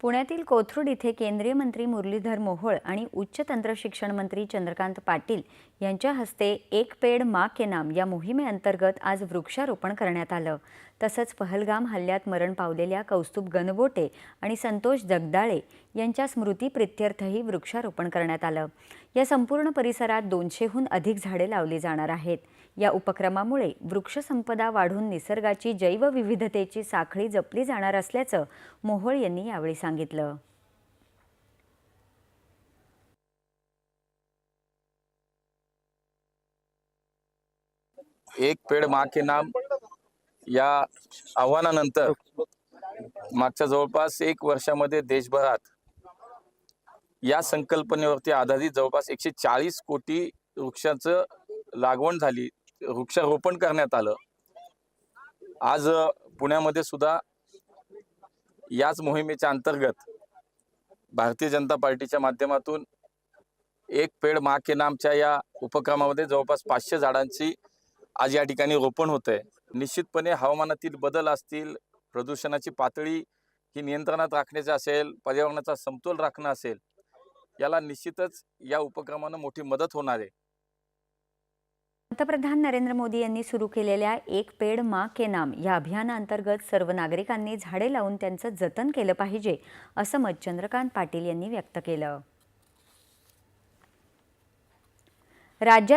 पुण्यातील कोथरूड इथे केंद्रीय मंत्री मुरलीधर मोहोळ आणि उच्च तंत्रशिक्षण मंत्री चंद्रकांत पाटील यांच्या हस्ते एक पेड मा के नाम या मोहिमेअंतर्गत आज वृक्षारोपण करण्यात आलं. तसंच पहलगाम हल्ल्यात मरण पावलेल्या कौस्तुभ गणबोटे आणि संतोष जगदाळे यांच्या स्मृतीप्रित्यर्थही वृक्षारोपण करण्यात आलं. या संपूर्ण परिसरात दोनशेहून अधिक झाडे लावली जाणार आहेत. या उपक्रमामुळे वृक्षसंपदा वाढून निसर्गाची जैवविविधतेची साखळी जपली जाणार असल्याचं मोहोळ यांनी यावेळी सांगितलं. एक पेड मा के नाम या आव्हानानंतर मागच्या जवळपास एक वर्षामध्ये देशभरात या संकल्पनेवरती आधारित जवळपास एकशे चाळीस कोटी वृक्षाचं लागवण झाली वृक्षारोपण करण्यात आलं. आज पुण्यामध्ये सुद्धा याच मोहिमेच्या अंतर्गत भारतीय जनता पार्टीच्या माध्यमातून एक पेड मा के नामच्या या उपक्रमामध्ये जवळपास पाचशे झाडांची आज या ठिकाणी रोपण होत आहे निश्चितपणे हवामानातील बदल असतील प्रदूषणाची पातळी ही नियंत्रणात राखण्याची असेल पर्यावरणाचा समतोल राखणं असेल याला निश्चितच या उपक्रमानं मोठी मदत होणार आहे. पंतप्रधान नरेंद्र मोदी यांनी सुरू केलेल्या एक पेड मा के नाम या अभियानाअंतर्गत सर्व नागरिकांनी झाडे लावून त्यांचं जतन केलं पाहिजे असं मत चंद्रकांत पाटील यांनी व्यक्त केलं. राज्यात